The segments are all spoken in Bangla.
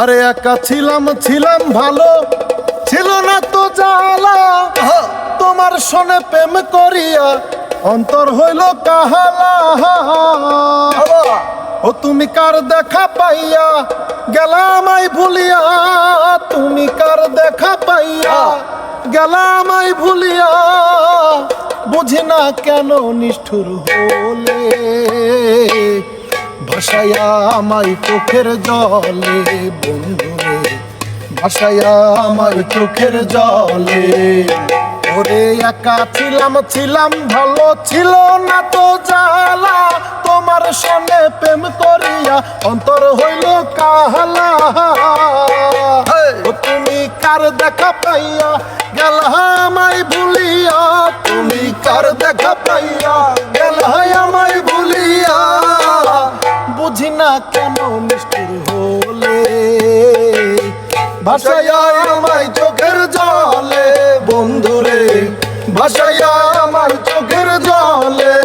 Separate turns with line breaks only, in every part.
আরে একা ছিলাম ছিলাম ভালো। ছিল না তো জ্বালা। তোমার সনে প্রেম করিয়া অন্তর হইল কাহালা। ও তুমি কার দেখা পাইয়া? গেলাম আই ভুলিয়া। তুমি কার দেখা পাইয়া? গেলাম আই ভুলিয়া। বুঝি না কেন নিষ্ঠুর হলে? ভাসায়া আমায় চোখের জলে বন্ধুরে ভাসায়া আমায় চোখের জলে। ওরে একা ছিলাম ছিলাম, ভালো ছিল না তো জ্বালা। তোমার সনে প্রেম করিয়া অন্তর হইল কাহালা। তুমি কার দেখা পাইয়া গেল আমায় ভুলিয়া? তুমি কার দেখা পাইয়া গেল আমায় না কেন নিষ্ঠুর হলে? ভাষায়া আমায় চোখের জলে, বন্ধুরে। ভাষায়া আমার চোখের জলে।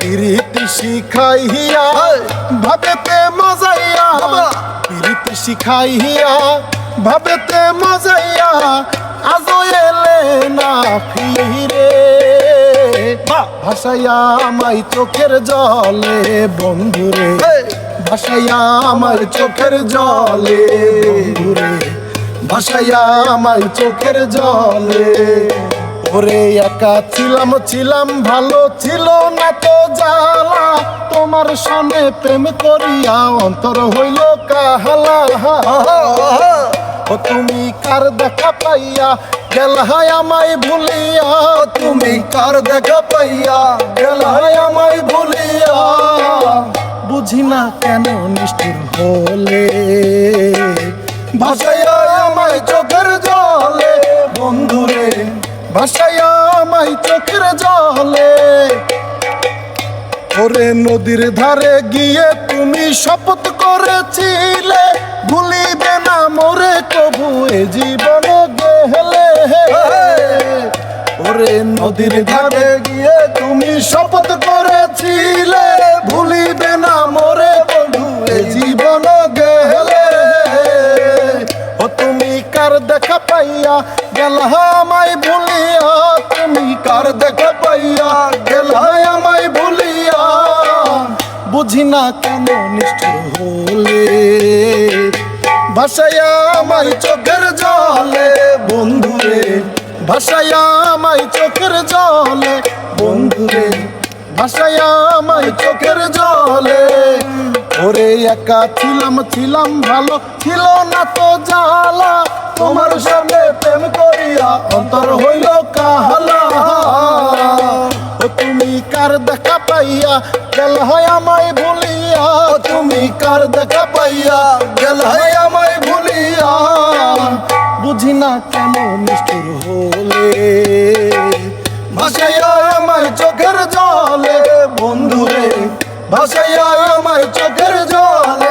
প্রীতি শিখাইয়া, ভাবেতে মজাইয়া, প্রীতি শিখাইয়া, ভাবেতে মজাইয়া, আজও এলে না ফিরে। ভাসাইয়া আমায় চোখের জলে বন্ধুরে। ভাসাইয়া আমার চোখের জলে বন্ধুরে। ভাসাইয়া আমার চোখের জলে। ওরে একা ছিলাম ছিলাম ভালো ছিল না তো জ্বালা। তোমার সনে প্রেম করিয়া অন্তর হইল কাহালা। ও তুমি কার দেখা পাইয়া গেল আমায় ভুলিয়া, তুমি কার দেখা পাইয়া? গেল আমায় ভুলিয়া, বুঝি না কেন নিষ্ঠুর হলে? ভাসাইয়া আমায় চোখের জলে, বন্ধুরে, ভাসাইয়া আমায় চোখের জলে। ওরে নদীর ধারে গিয়ে তুমি শপথ করেছিলে, ভুলিবে না মোরে কবু এ জীবন নদীর ধারে গিয়ে তুমি শপথ করেছিলে। ভুলিবে না মোরে এ জীবন গেহলে ও তুমি কার দেখা পাইয়া, গেল আমায় ভুলিয়া। তুমি কার দেখা পাইয়া, গেল আমায় ভুলিয়া। বুঝি না কেন নিষ্ঠুর হলে, ভাসাইয়া আমায় চোখের জলে আমায় চোখের জলে। বন্ধুরে, ভাসাইয়া আমায় চোখের জলে। ওরে একা ছিলাম ছিলাম ভালো, ছিল না তো জ্বালা। তোমার সঙ্গে প্রেম করিয়া অন্তর হইল কাহালা। ও তুমি কার দেখা পাইয়া, গেল হয় আমায় ভুলিয়া। তুমি কার দেখা পাইয়া, গেল হয় না কেন নিষ্ঠুর হলে? ভাসাইয়া আমার চোখের জলে বন্ধুরে। ভাসাইয়া আমার চোখের জলে।